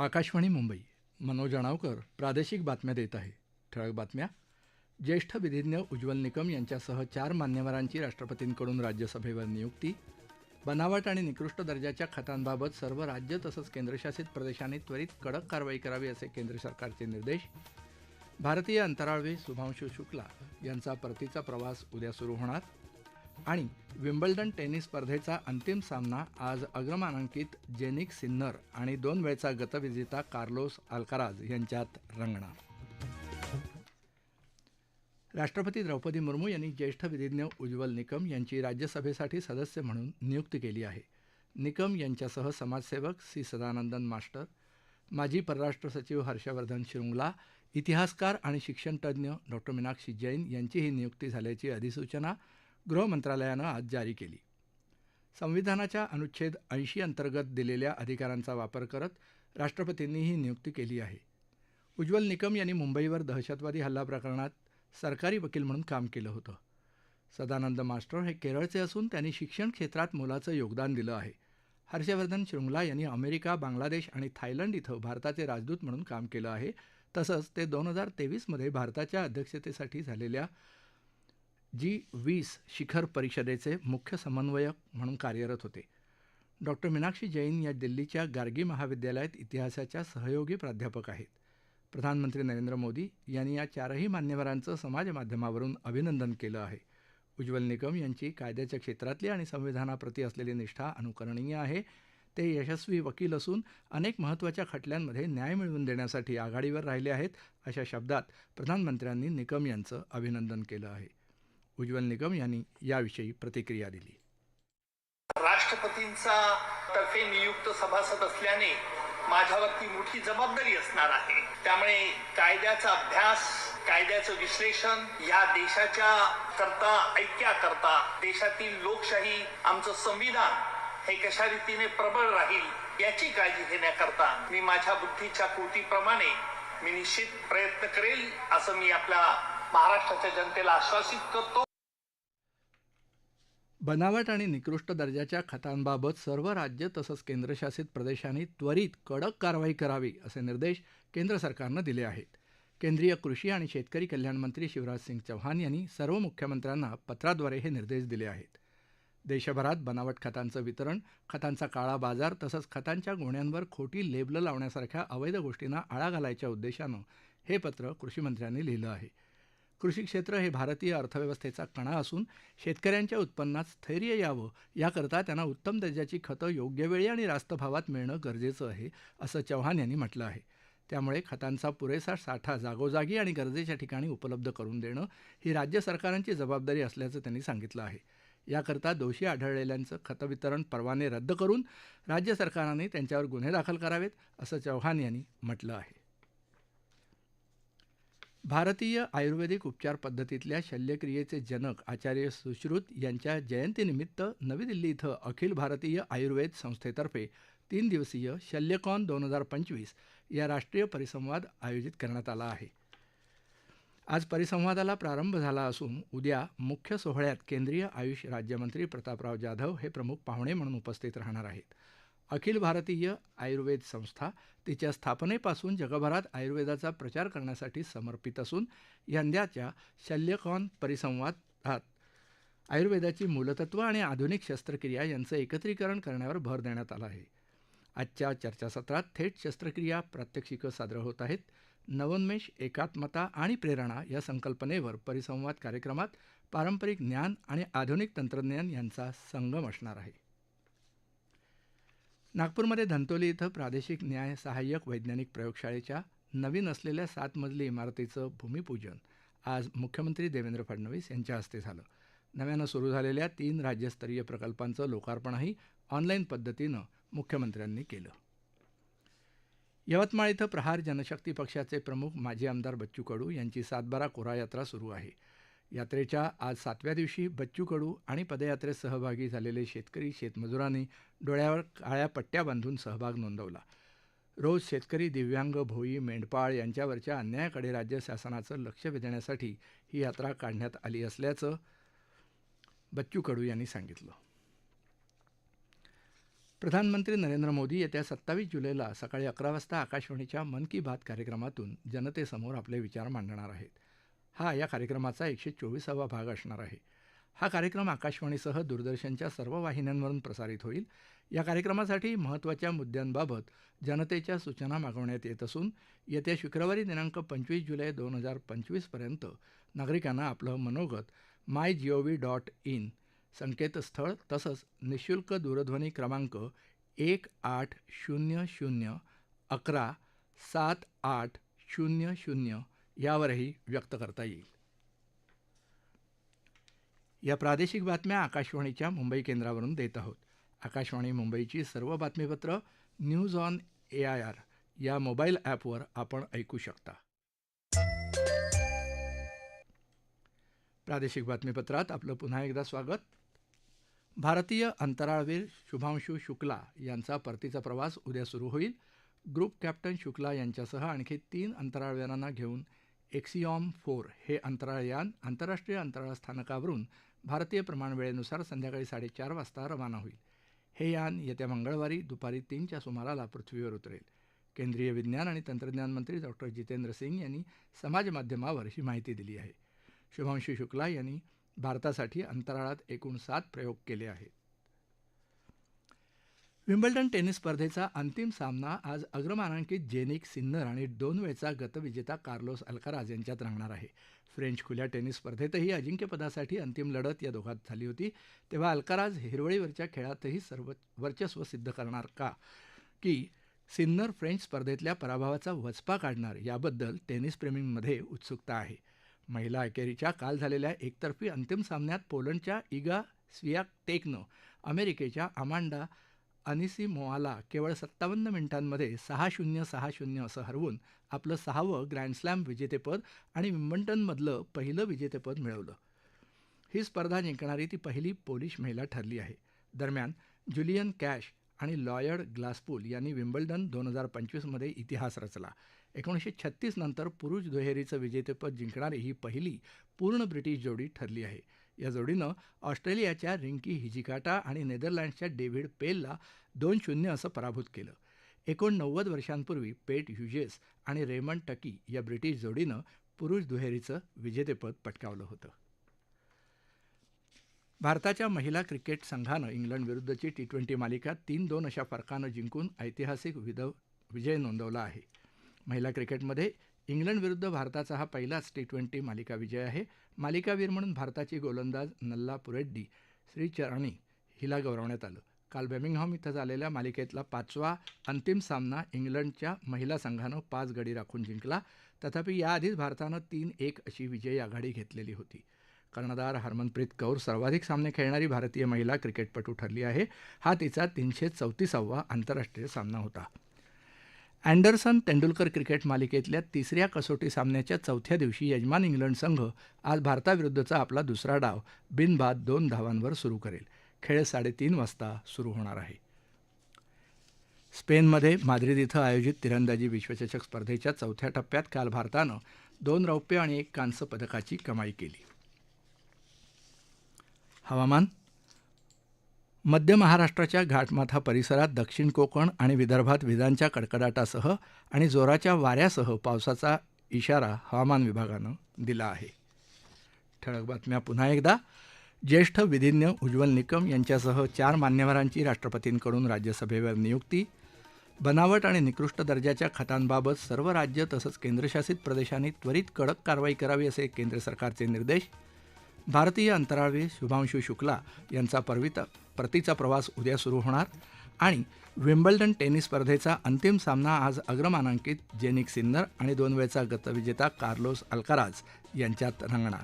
आकाशवाणी मुंबई मनोज अणावकर प्रादेशिक बातम्या देत आहे. ठळक बातम्या. ज्येष्ठ विधिज्ञ उज्ज्वल निकम यांच्यासह चार मान्यवरांची राष्ट्रपतींकडून राज्यसभेवर नियुक्ती. बनावट आणि निकृष्ट दर्जाच्या खतांबाबत सर्व राज्य तसंच केंद्रशासित प्रदेशांनी त्वरित कडक कारवाई करावी असे केंद्र सरकारचे निर्देश. भारतीय अंतराळवीर शुभांशू शुक्ला यांचा परतीचा प्रवास उद्या सुरू होणार. आणि विम्बल्डन टेनिस स्पर्धेचा अंतिम सामना आज अग्रमानांकित जेनिक सिन्नर आणि दोन वेळचा गतविजेता कार्लोस अल्काराज यांच्यात रंगणार. राष्ट्रपती द्रौपदी मुर्मू यांनी ज्येष्ठ विधिज्ञ उज्ज्वल निकम यांची राज्यसभेसाठी सदस्य म्हणून नियुक्ती केली आहे. निकम यांच्यासह समाजसेवक सी सदानंदन मास्टर माजी परराष्ट्र सचिव हर्षवर्धन श्रृंगला इतिहासकार आणि शिक्षणतज्ज्ञ डॉक्टर मीनाक्षी जैन यांची ही नियुक्ती झाल्याची अधिसूचना गृह मंत्रालयानं आज जारी केली. संविधानाच्या अनुच्छेद ऐंशी अंतर्गत दिलेल्या अधिकारांचा वापर करत राष्ट्रपतींनी ही नियुक्ती केली आहे. उज्ज्वल निकम यांनी मुंबईवर दहशतवादी हल्ला प्रकरणात सरकारी वकील म्हणून काम केलं होतं. सदानंद मास्टर हे केरळचे असून त्यांनी शिक्षण क्षेत्रात मोलाचं योगदान दिलं आहे. हर्षवर्धन शृंगला यांनी अमेरिका बांगलादेश आणि थायलंड इथं भारताचे राजदूत म्हणून काम केलं आहे. तसंच ते दोन हजार तेवीसमध्ये भारताच्या अध्यक्षतेसाठी झालेल्या जी वीस शिखर परिषदेचे मुख्य समन्वयक म्हणून कार्यरत होते. डॉक्टर मीनाक्षी जैन या दिल्लीच्या गार्गी महाविद्यालयात इतिहासाच्या सहयोगी प्राध्यापक आहेत. प्रधानमंत्री नरेंद्र मोदी यांनी या चारही मान्यवरांचं समाजमाध्यमावरून अभिनंदन केलं आहे. उज्ज्वल निकम यांची कायद्याच्या क्षेत्रातली आणि संविधानाप्रती असलेली निष्ठा अनुकरणीय आहे. ते यशस्वी वकील असून अनेक महत्त्वाच्या खटल्यांमध्ये न्याय मिळवून देण्यासाठी आघाडीवर राहिले आहेत अशा शब्दात प्रधानमंत्र्यांनी निकम यांचं अभिनंदन केलं आहे. उज्ज्वल निगम यांनी याविषयी प्रतिक्रिया दिली. राष्ट्रपतींचा तर्फे नियुक्त सभासद असल्याने माझ्यावरती मोठी जबाबदारी असणार आहे. त्यामुळे कायद्याचा अभ्यास कायद्याचं विश्लेषण या देशाच्या करता ऐक्या करता देशातील लोकशाही आमचं संविधान हे कशा रीतीने प्रबळ राहील याची काळजी घेण्याकरता मी माझ्या बुद्धीच्या कृतीप्रमाणे मी निश्चित प्रयत्न करेल असं मी आपल्या महाराष्ट्राच्या जनतेला आश्वासित करतो. बनावट आणि निकृष्ट दर्जाच्या खतांबाबत सर्व राज्य तसंच केंद्रशासित प्रदेशांनी त्वरित कडक कारवाई करावी असे निर्देश केंद्र सरकारनं दिले आहेत. केंद्रीय कृषी आणि शेतकरी कल्याण मंत्री शिवराज सिंग चौहान यांनी सर्व मुख्यमंत्र्यांना पत्राद्वारे हे निर्देश दिले आहेत. देशभरात बनावट खतांचं वितरण खतांचा काळा बाजार तसंच खतांच्या गोण्यांवर खोटी लेबलं लावण्यासारख्या अवैध गोष्टींना आळा घालायच्या उद्देशानं हे पत्र कृषीमंत्र्यांनी लिहिलं आहे. कृषी क्षेत्र हे भारतीय अर्थव्यवस्थेचा कणा असून शेतकऱ्यांच्या उत्पन्नात स्थैर्य यावं याकरता त्यांना उत्तम दर्जाची खतं योग्य वेळी आणि रास्त भावात मिळणं गरजेचं आहे असं चव्हाण यांनी म्हटलं आहे. त्यामुळे खतांचा पुरेसा साठा जागोजागी आणि गरजेच्या ठिकाणी उपलब्ध करून देणं ही राज्य सरकारांची जबाबदारी असल्याचं त्यांनी सांगितलं आहे. याकरता दोषी आढळलेल्यांचं खतवितरण परवाने रद्द करून राज्य सरकारांनी त्यांच्यावर गुन्हे दाखल करावेत असं चव्हाण यांनी म्हटलं आहे. भारतीय आयुर्वेदिक उपचार पद्धतीतल्या शल्यक्रियेचे जनक आचार्य सुश्रुत यांच्या जयंतीनिमित्त नवी दिल्ली इथं अखिल भारतीय आयुर्वेद संस्थेतर्फे तीन दिवसीय शल्यकॉन दोन हजार पंचवीस या राष्ट्रीय परिसंवाद आयोजित करण्यात आला आहे. आज परिसंवादाला प्रारंभ झाला असून उद्या मुख्य सोहळ्यात केंद्रीय आयुष राज्यमंत्री प्रतापराव जाधव हे प्रमुख पाहुणे म्हणून उपस्थित राहणार आहेत. अखिल भारतीय आयुर्वेद संस्था तिच्या स्थापनेपासून जगभरात आयुर्वेदाचा प्रचार करण्यासाठी समर्पित असून यंदाच्या शल्यकॉन परिसंवादात आयुर्वेदाची मूलतत्व आणि आधुनिक शस्त्रक्रिया यांचं एकत्रीकरण करण्यावर भर देण्यात आला आहे. आजच्या चर्चासत्रात थेट शस्त्रक्रिया प्रात्यक्षिकं सादर होत आहेत. नवोन्मेष एकात्मता आणि प्रेरणा या संकल्पनेवर परिसंवाद कार्यक्रमात पारंपरिक ज्ञान आणि आधुनिक तंत्रज्ञान यांचा संगम असणार आहे. नागपूरमध्ये धंतोली इथं प्रादेशिक न्याय सहाय्यक वैज्ञानिक प्रयोगशाळेच्या नवीन असलेल्या सात मजली इमारतीचं भूमिपूजन आज मुख्यमंत्री देवेंद्र फडणवीस यांच्या हस्ते झालं. नव्यानं सुरू झालेल्या तीन राज्यस्तरीय प्रकल्पांचं लोकार्पणही ऑनलाईन पद्धतीनं मुख्यमंत्र्यांनी केलं. यवतमाळ इथं प्रहार जनशक्ती पक्षाचे प्रमुख माजी आमदार बच्चू कडू यांची सातबारा कोरा यात्रा सुरू आहे. यात्रेच्या आज सातव्या दिवशी बच्चू कडू आणि पदयात्रेत सहभागी झालेले शेतकरी शेतमजुरांनी डोळ्यावर काळ्या पट्ट्या बांधून सहभाग नोंदवला. रोज शेतकरी दिव्यांग भोई मेंढपाळ यांच्यावरच्या अन्यायाकडे राज्य शासनाचं लक्ष वेधण्यासाठी ही यात्रा काढण्यात आली असल्याचं बच्चू कडू यांनी सांगितलं. प्रधानमंत्री नरेंद्र मोदी येत्या सत्तावीस जुलैला सकाळी अकरा वाजता आकाशवाणीच्या मन की बात कार्यक्रमातून जनतेसमोर आपले विचार मांडणार आहेत. हा या कार्यक्रमाचा एकशे चोवीसावा भाग असणार आहे. हा कार्यक्रम आकाशवाणीसह दूरदर्शनच्या सर्व वाहिन्यांवरून प्रसारित होईल. या कार्यक्रमासाठी महत्त्वाच्या मुद्द्यांबाबत जनतेच्या सूचना मागवण्यात येत असून येत्या शुक्रवारी दिनांक पंचवीस जुलै दोन हजार पंचवीसपर्यंत नागरिकांना आपलं मनोगत my G O V dot in संकेतस्थळ तसंच निशुल्क दूरध्वनी क्रमांक एक आठ शून्य शून्य अकरा सात आठ शून्य शून्य यावरही व्यक्त करता येईल. या प्रादेशिक बातम्या आकाशवाणीच्या मुंबई केंद्रावरून देत आहोत. आकाशवाणी मुंबईची सर्व बातमीपत्र news on A I R या मोबाईल ॲपवर आपण ऐकू शकता. प्रादेशिक बातमीपत्रात आपलं पुन्हा एकदा स्वागत. भारतीय अंतराळवीर शुभांशू शुक्ला यांचा परतीचा प्रवास उद्या सुरू होईल. ग्रुप कॅप्टन शुक्ला यांच्यासह आणखी तीन अंतराळवीरांना घेऊन एक्सियॉम फोर हे अंतराळयान आंतरराष्ट्रीय अंतराळ स्थानकावरून भारतीय प्रमाणवेळेनुसार संध्याकाळी साडेचार वाजता रवाना होईल. हे यान येत्या मंगळवारी दुपारी तीनच्या सुमाराला पृथ्वीवर उतरेल. केंद्रीय विज्ञान आणि तंत्रज्ञान मंत्री डॉक्टर जितेंद्र सिंग यांनी समाजमाध्यमावर ही माहिती दिली आहे. शुभांशी शुक्ला यांनी भारतासाठी अंतराळात एकूण सात प्रयोग केले आहेत. विम्बल्डन टेनिस स्पर्धेचा अंतिम सामना आज अग्रमानांकित जेनिक सिन्नर आणि दोन वेळचा गतविजेता कार्लोस अल्काराज यांच्यात रंगणार आहे. फ्रेंच खुल्या टेनिस स्पर्धेतही अजिंक्यपदासाठी अंतिम लढत या दोघात झाली होती. तेव्हा अल्काराज हिरवळीवरच्या खेळातही सर्व वर्चस्व सिद्ध करणार का? की सिन्नर फ्रेंच स्पर्धेतल्या पराभवाचा वचपा काढणार याबद्दल टेनिसप्रेमींमध्ये उत्सुकता आहे. महिला एकेरीच्या काल झालेल्या एकतर्फी अंतिम सामन्यात पोलंडच्या इगा स्वियाक टेकनं अमेरिकेच्या अमांडा अनिसिमोआला केवळ सत्तावन्न मिनिटांमध्ये सहा शून्य सहा शून्य असं हरवून आपलं सहावं ग्रँडस्लॅम विजेतेपद आणि विम्बल्टनमधलं पहिलं विजेतेपद मिळवलं. ही स्पर्धा जिंकणारी ती पहिली पोलिश महिला ठरली आहे. दरम्यान जुलियन कॅश आणि लॉयर्ड ग्लासपूल यांनी विम्बल्डन दोन हजार पंचवीसमध्ये इतिहास रचला. एकोणीसशे छत्तीस नंतर पुरुष दुहेरीचं विजेतेपद जिंकणारी ही पहिली पूर्ण ब्रिटिश जोडी ठरली आहे. या जोडीनं ऑस्ट्रेलियाच्या रिंकी हिजिकाटा आणि नेदरलँड्सच्या डेव्हिड पेलला दोन शून्य असं पराभूत केलं. एकोणनव्वद वर्षांपूर्वी पेट ह्युजेस आणि रेमंड टकी या ब्रिटिश जोडीनं पुरुष दुहेरीचं विजेतेपद पटकावलं होतं. भारताच्या महिला क्रिकेट संघानं इंग्लंडविरुद्धची टी ट्वेंटी मालिका तीन दोन अशा फरकानं जिंकून ऐतिहासिक विद विजय नोंदवला आहे. महिला क्रिकेटमध्ये इंग्लंडविरुद्ध भारताचा हा पहिलाच टी ट्वेंटी मालिका विजय आहे. मालिकावीर म्हणून भारताची गोलंदाज नल्ला पुरेड्डी श्रीचरणी हिला गौरवण्यात आलं. काल बेमिंगहॉम इथं झालेल्या मालिकेतला पाचवा अंतिम सामना इंग्लंडच्या महिला संघानं पाच गडी राखून जिंकला. तथापि याआधीच भारतानं तीन एक अशी विजयी आघाडी घेतलेली होती. कर्णधार हरमनप्रीत कौर सर्वाधिक सामने खेळणारी भारतीय महिला क्रिकेटपटू ठरली आहे. हा तिचा तीनशे चौतीसावा आंतरराष्ट्रीय सामना होता. अँडरसन तेंडुलकर क्रिकेट मालिकेतल्या तिसऱ्या कसोटी सामन्याच्या चौथ्या दिवशी यजमान इंग्लंड संघ आज भारताविरुद्धचा आपला दुसरा डाव बिनबाद दोन धावांवर सुरू करेल. खेळ साडेतीन वाजता सुरू होणार आहे. स्पेनमध्ये माद्रिद इथं आयोजित तिरंदाजी विश्वचषक स्पर्धेच्या चौथ्या टप्प्यात काल भारतानं दोन रौप्य आणि एक कांस्य पदकाची कमाई केली. हवामान मध्य महाराष्ट्राच्या घाटमाथा परिसरात दक्षिण कोकण आणि विदर्भात विजांच्या कडकडाटासह आणि जोराच्या वाऱ्यासह पावसाचा इशारा हवामान विभागानं दिला आहे. ठळक बातम्या पुन्हा एकदा. ज्येष्ठ विधिज्ञ उज्ज्वल निकम यांच्यासह चार मान्यवरांची राष्ट्रपतींकडून राज्यसभेवर नियुक्ती. बनावट आणि निकृष्ट दर्जाच्या खतांबाबत सर्व राज्य तसंच केंद्रशासित प्रदेशांनी त्वरित कडक कारवाई करावी असे केंद्र सरकारचे निर्देश. भारतीय अंतराळवीर शुभांशू शुक्ला यांचा परवित परतीचा प्रवास उद्या सुरू होणार आणि विम्बल्डन टेनिस स्पर्धेचा अंतिम सामना आज अग्रमानांकित जेनिक सिन्नर आणि दोन वेळचा गतविजेता कार्लोस अल्काराज यांच्यात रंगणार.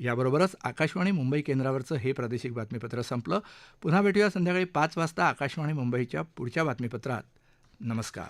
याबरोबरच आकाशवाणी मुंबई केंद्रावरचं हे प्रादेशिक बातमीपत्र संपलं. पुन्हा भेटूया संध्याकाळी पाच वाजता आकाशवाणी मुंबईच्या पुढच्या बातमीपत्रात. नमस्कार.